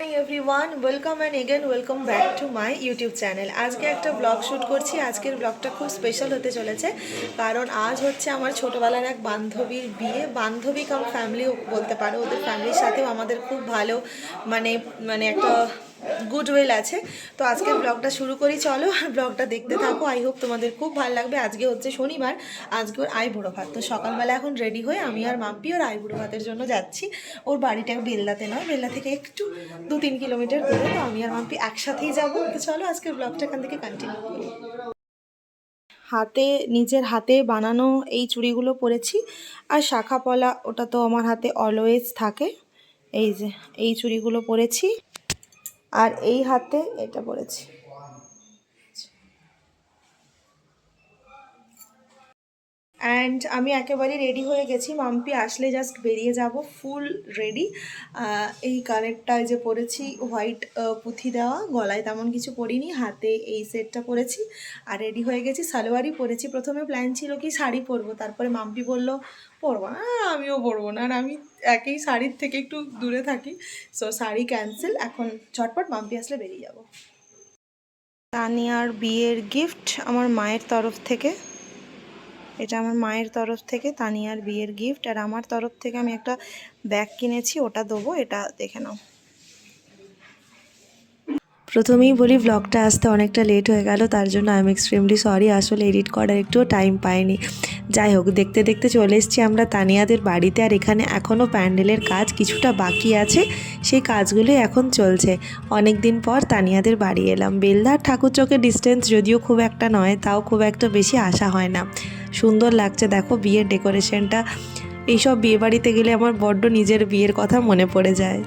Everyone welcome and again welcome back to my YouTube channel আজকে একটা blog shoot করছি। আজকের ব্লগটা খুব স্পেশাল হতে চলেছে। কারণ আজ হচ্ছে আমার ছোটোবেলার এক বান্ধবীর বিয়ে। বান্ধবী কাম ফ্যামিলিও বলতে পারো, ওদের ফ্যামিলির সাথেও আমাদের খুব ভালো মানে মানে একটা গুডউইল আছে। তো আজকে ব্লগটা শুরু করি, চলো আর ব্লগটা দেখতে থাকো। আই হোপ তোমাদের খুব ভালো লাগবে। আজকে হচ্ছে শনিবার, আজকে ওর আই বুড়ো ভাত। তো সকালবেলা এখন রেডি হয়ে আমি আর মাম্পি ওর আই বুড়ো ভাতের জন্য যাচ্ছি। ওর বাড়িটা বেল্লাতে নয় বেল্লা থেকে একটু দু তিন কিলোমিটার দূরে। তো আমি আর মাম্পি একসাথেই যাব। তো চলো আজকের ব্লগটা এখান থেকে কন্টিনিউ করি। হাতে, নিজের হাতে বানানো এই চুড়িগুলো পরেছি। আর শাখা পলা, ওটা তো আমার হাতে অলওয়েজ থাকে। এই যে, এই চুড়িগুলো পরেছি। আর এই হাতে এটা পরেছি। অ্যান্ড আমি একেবারে রেডি হয়ে গেছি। মাম্পি আসলে জাস্ট বেরিয়ে যাব ফুল রেডি এই কানেরটায় যে পরেছি হোয়াইট পুঁথি দেওয়া, গলায় তেমন কিছু পরিনি, হাতে এই সেটটা পরেছি। আর রেডি হয়ে গেছি, সালোয়ারই পরেছি। প্রথমে প্ল্যান ছিল কি, শাড়ি পরবো। তারপরে মাম্পি বলল, পরবো না, আমিও পরবো না। আর আমি একই শাড়ির থেকে একটু দূরে থাকি। সো শাড়ি ক্যান্সেল এখন ঝটপট মাম্পি আসলে বেরিয়ে যাব। তানিয়ার বিয়ের গিফট আমার মায়ের তরফ থেকে। এটা আমার মায়ের তরফ থেকে, তানিয়ার বিয়ের গিফট আর আমার তরফ থেকে আমি একটা ব্যাগ কিনেছি, ওটা দেবো, এটা দেখে নাও। প্রথমেই বলি ব্লগটা আসতে অনেকটা লেট হয়ে গেল, তার জন্য আই এম এক্সট্রিমলি সরি আসলে এডিট করার একটুও টাইম পাইনি। যাই হোক, দেখতে দেখতে চলে এসেছি আমরা তানিয়াদের বাড়িতে, আর এখানে এখনও প্যান্ডেলের কাজ কিছুটা বাকি আছে। সেই কাজগুলোই এখন চলছে। অনেক দিন পর তানিয়াদের বাড়ি এলাম। বেলদার ঠাকুর চকের ডিস্টেন্স যদিও খুব একটা নয়, তাও খুব একটা বেশি আসা হয় না। সুন্দর লাগছে, দেখো বিয়ের ডেকোরেশনটা এইসব বিয়ে বাড়িতে গেলে আমার বড্ড নিজের বিয়ের কথা মনে পড়ে যায়।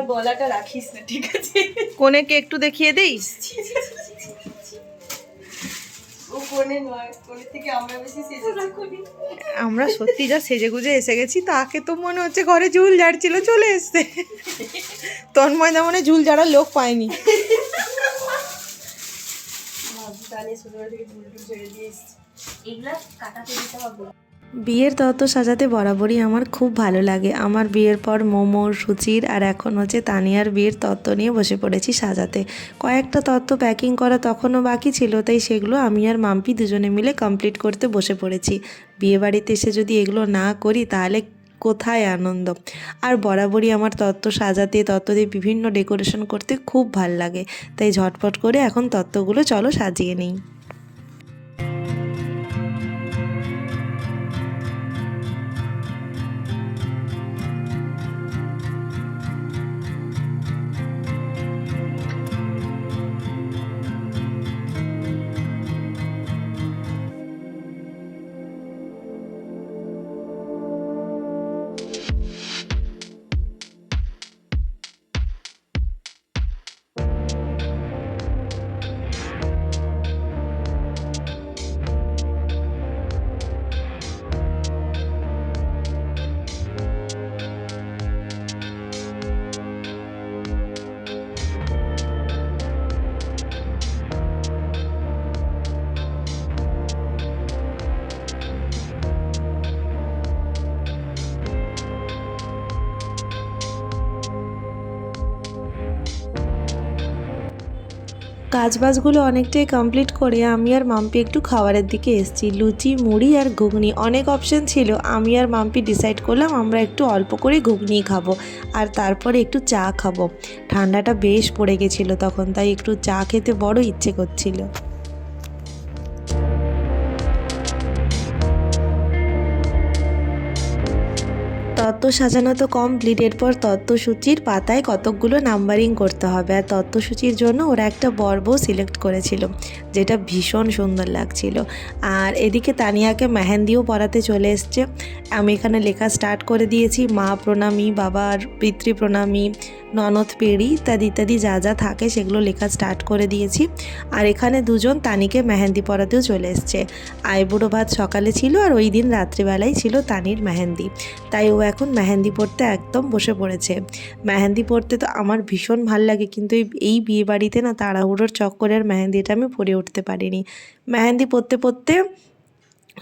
আমার গলাটা রাখিস না ঠিক আছে? কোনেকে একটু দেখিয়ে দেই? ও কোনে নয় কোনে থেকে আমরা বেশি সেজে রাখুনি। আমরা সত্যি যা সেজে গুজে এসে গেছি তাকে তো মনে হচ্ছে ঘরে ঝুল ঝাড়ছিল চলে এসছে। তন্ময় দা মনে ঝুল ঝাড়ার লোক পায়নি। দিয়ে এগুলা কাটাতে দিতে হবে। বিয়ের তত্ত্ব সাজাতে বরাবরই আমার খুব ভালো লাগে। আমার বিয়ের পর মোমোর সুচির আর এখন হচ্ছে তানিয়ার বিয়ের তত্ত্ব নিয়ে বসে পড়েছি সাজাতে। কয়েকটা তত্ত্ব প্যাকিং করা তখনও বাকি ছিল, তাই সেগুলো আমি আর মাম্পি দুজনে মিলে কমপ্লিট করতে বসে পড়েছি। বিয়ে বাড়িতে এসে যদি এগুলো না করি, তাহলে কোথায় আনন্দ? আর বরাবরই আমার তত্ত্ব সাজাতে, তত্ত্ব দিয়ে বিভিন্ন ডেকোরেশন করতে খুব ভালো লাগে। তাই ঝটপট করে এখন তত্ত্বগুলো চলো সাজিয়ে নিই। কাজবাজগুলো অনেকটাই কমপ্লিট করে আমি আর মাম্পি একটু খাবারের দিকে এসেছি। লুচি, মুড়ি আর ঘুগনি অনেক অপশন ছিল। আমি আর মাম্পি ডিসাইড করলাম আমরা একটু অল্প করে ঘুগনি খাব আর তারপরে একটু চা খাব। ঠান্ডাটা বেশ পড়ে গেছিল তখন, তাই একটু চা খেতে বড় ইচ্ছে করছিল। তত্ত্ব সাজানো তো কমপ্লিট এরপর তত্ত্বসূচির পাতায় কতকগুলো নাম্বারিং করতে হবে। আর তত্ত্বসূচির জন্য ওরা একটা বর্ব সিলেক্ট করেছিল, যেটা ভীষণ সুন্দর লাগছিল। আর এদিকে তানিয়াকে মেহেন্দিও পরাতে চলে এসছে। আমি এখানে লেখা স্টার্ট করে দিয়েছি, মা প্রণামী বাবার পিতৃ প্রণামী, ননদ পেড়ি ইত্যাদি ইত্যাদি যা যা থাকে সেগুলো লেখা স্টার্ট করে দিয়েছি। আর এখানে দুজন তানিকে মেহেন্দি পরাতেও চলে এসছে। আইবুড়ো ভাত সকালে ছিল আর ওই দিন রাত্রিবেলায় ছিল তানির মেহেন্দি। তাই ও এখন মেহেন্দি পড়তে একদম বসে পড়েছে। মেহেন্দি পড়তে তো আমার ভীষণ ভালো লাগে, কিন্তু এই- বিয়ে বাড়িতে না তাড়াহুড়োর চক্করে আর মেহেন্দিটা আমি পরে উঠতে পারিনি। মেহেন্দি পড়তে পড়তে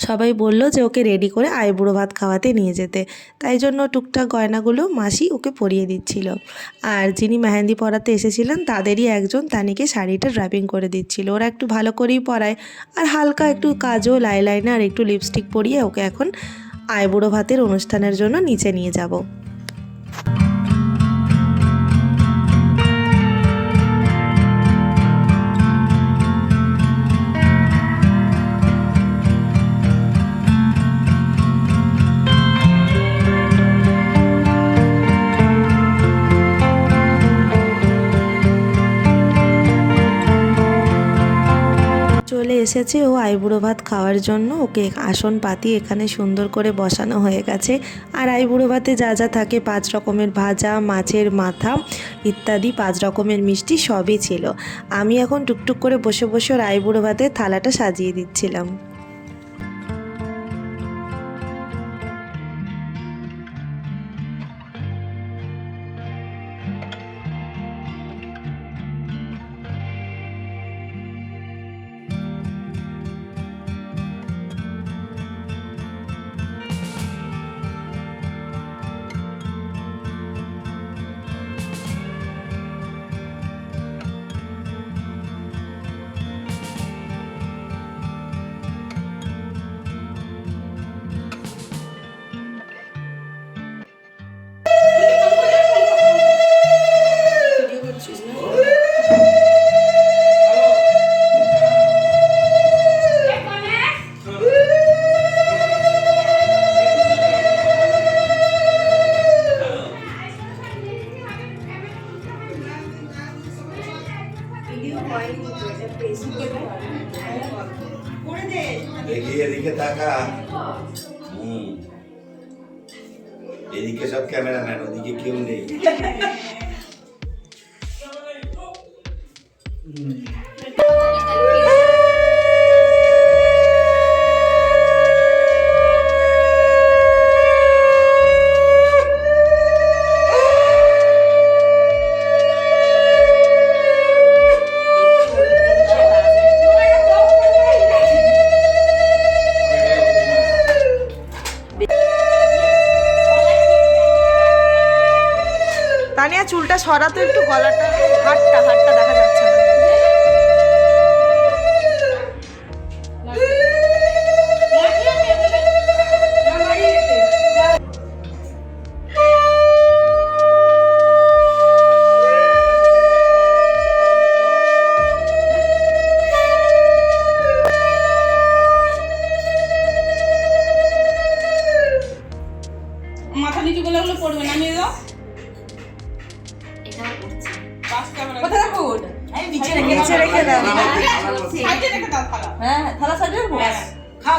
সবাই বলল যে ওকে রেডি করে আইবুড়ো ভাত খাওয়াতে নিয়ে যেতে। তাই জন্য টুকটাক গয়নাগুলো মাসি ওকে পরিয়ে দিচ্ছিল। আর যিনি মেহেন্দি পরাতে এসেছিলেন তাদেরই একজন তানিকে শাড়িটা ড্রাপিং করে দিচ্ছিল। ওরা একটু ভালো করেই পরায়। আর হালকা একটু কাজল আইলাইনার আর একটু লিপস্টিক পরিয়ে ওকে এখন আইবুড়ো ভাতের অনুষ্ঠানের জন্য নিচে নিয়ে যাব। এসেছে ও আইবুড়ো ভাত খাওয়ার জন্য। ওকে আসন পাতি এখানে সুন্দর করে বসানো হয়ে গেছে। আর আইবুড়ো ভাতে যা যা থাকে, পাঁচ রকমের ভাজা, মাছের মাথা ইত্যাদি, পাঁচ রকমের মিষ্টি সবই ছিল। আমি এখন টুকটুক করে বসে বসে ওর আইবুড়ো ভাতের থালাটা সাজিয়ে দিচ্ছিলাম। এদিকে সব ক্যামেরাম্যান ওদিকে কেউ নেই। চুলটা সরাতো একটু গলাটা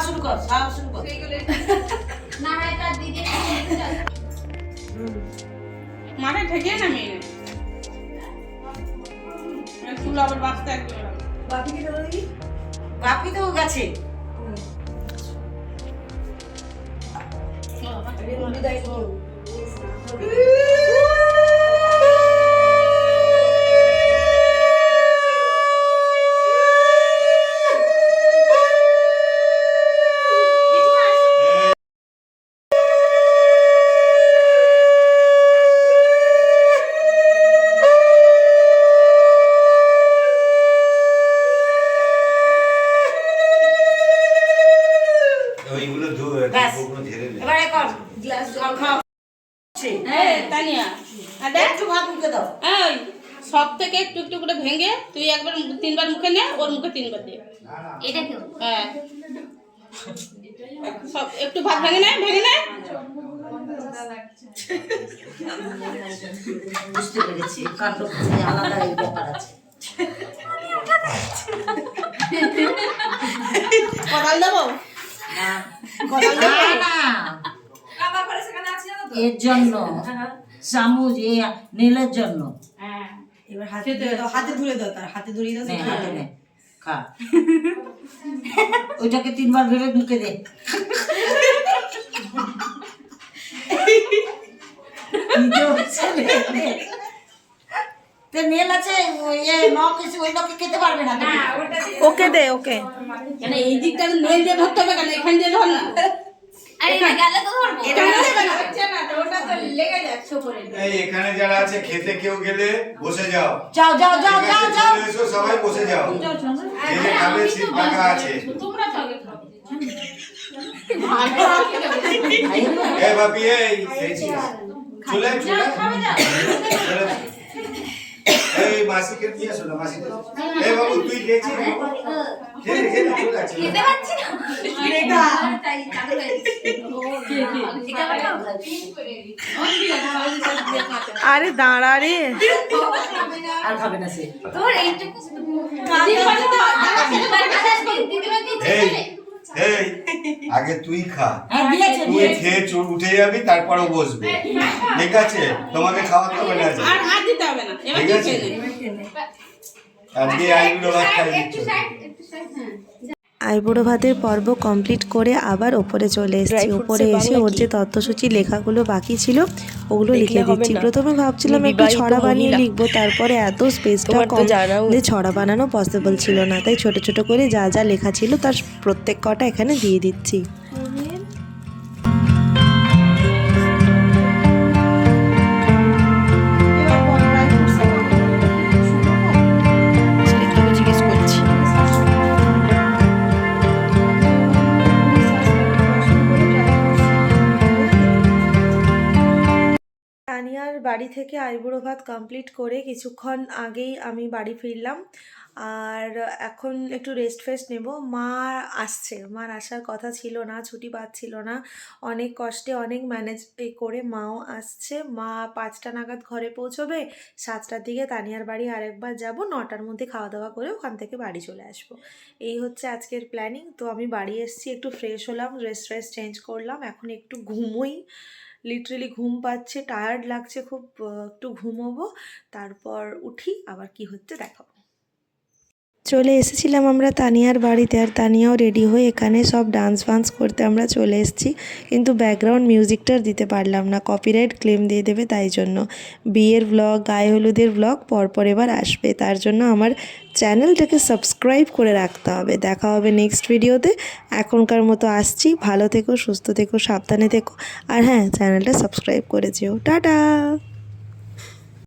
শুরু কর খাওয়া শুরু কর। না এটা দিদি মানে ঠেকে না মেয়ে চুল আবার বাপি তো গেছে। ওইগুলো গ্লাস জল খাওয়া হ্যাঁ তানিয়া। আর দেখ। একটু ভাত মুখে দাও। এই সব থেকে একটু একটু করে ভেঙে তুই একবার তিনবার মুখে নে ওর মুখে তিনবার দে। এটা কেউ? হ্যাঁ। সব একটু ভাত ভেঙে নে ভেঙে নে। বুঝতে পেরেছি কাণ্ড আলাদা এই ব্যাপার আছে। কদাল দেবো? না না, না। এর জন্য। চামচ এ নীলের জন্য। এবার হাতে হাতে ধুয়ে দাও তার হাতে ধরিয়ে দাও হাতে নে খা। ওইটাকে তিনবার ভেবে মুখে দে। নেল আছে এ নখ ওই নখে খেতে পারবে না। ওকে দে ওকে। কেন এই দিকটা নেল দিয়ে ধরতে হবে কেন? এখান দিয়ে ধর না। এখানে যারা আছে খেতে কেউ গেলে বসে যাও। যাও যাও যাও যাও যাও। এসো, সবাই বসে যাও। এই খাবে সিট ফাঁকা আছে। তোমরা তো আগে খাও। এ বাপি এই চলে। চলে চলে। এই মাসিকে দিয়ে আসো না মাসিকে এই বাবু তুই খেয়েছিস? খেয়ে খেয়ে চলে যাচ্ছে খেতে পাচ্ছি না। রেখা। তাই আরে দাঁড়া রে। আর খাবে না সে। তোর এইটুকু এই এই আগে তুই খা। হ্যাঁ তুই খেয়ে চোর উঠে যাবি তারপরও বসবে। ঠিক আছে? তোমাকে খাওয়াতে হবে না আজকে। আর আর দিতে হবে না। ঠিক আছে? আজকে আইগুলো ভাত খাই দিচ্ছ। আইবুড়ো ভাতের পর্ব কমপ্লিট করে আবার ওপরে চলে এসেছি। ওপরে এসে ওর যে তত্ত্বসূচি লেখাগুলো বাকি ছিল ওগুলো লিখে দিচ্ছি। প্রথমে ভাবছিলাম একটু ছড়া বানিয়ে লিখব তারপরে এত স্পেসটা কম যে ছড়া বানানো পসিবল ছিল না। তাই ছোট ছোট করে যা যা লেখা ছিল তার প্রত্যেক কটা এখানে দিয়ে দিচ্ছি। বাড়ি থেকে আইবুড়ো ভাত কমপ্লিট করে কিছুক্ষণ আগেই আমি বাড়ি ফিরলাম। আর এখন একটু রেস্ট ফেস্ট নেব। মা আসছে। মার আসার কথা ছিল না, ছুটি পাচ্ছিল না। অনেক কষ্টে অনেক ম্যানেজ করে মাও আসছে। মা পাঁচটা নাগাদ ঘরে পৌঁছবে। সাতটার দিকে তানিয়ার বাড়ি আরেকবার যাব। নটার মধ্যে খাওয়া দাওয়া করে ওখান থেকে বাড়ি চলে আসব। এই হচ্ছে আজকের প্ল্যানিং তো আমি বাড়ি এসছি, একটু ফ্রেশ হলাম ড্রেস ফ্রেস চেঞ্জ করলাম। এখন একটু ঘুমোই। লিটারেলি ঘুম পাচ্ছে টায়ার্ড লাগছে খুব একটু ঘুমোবো তারপর উঠি আবার কি হচ্ছে দেখাবো। চলে এসেছিলাম আমরা তানিয়ার বাড়িতে আর তানিয়াও রেডি হয়ে এখানে সব ডান্স ফান্স করতে আমরা চলে এসেছি। কিন্তু ব্যাকগ্রাউন্ড মিউজিকটা দিতে পারলাম না কপিরাইট ক্লেম দিয়ে দেবে তাই জন্য। বিয়ের ব্লগ গায়ে হলুদের ব্লগ পরপর এবার আসবে, তার জন্য আমার চ্যানেলটাকে সাবস্ক্রাইব করে রাখতে হবে। দেখা হবে নেক্সট ভিডিওতে এখনকার মতো আসছি, ভালো থেকো, সুস্থ থেকো, সাবধানে থেকো। আর হ্যাঁ চ্যানেলটা সাবস্ক্রাইব করে যেও। টাটা!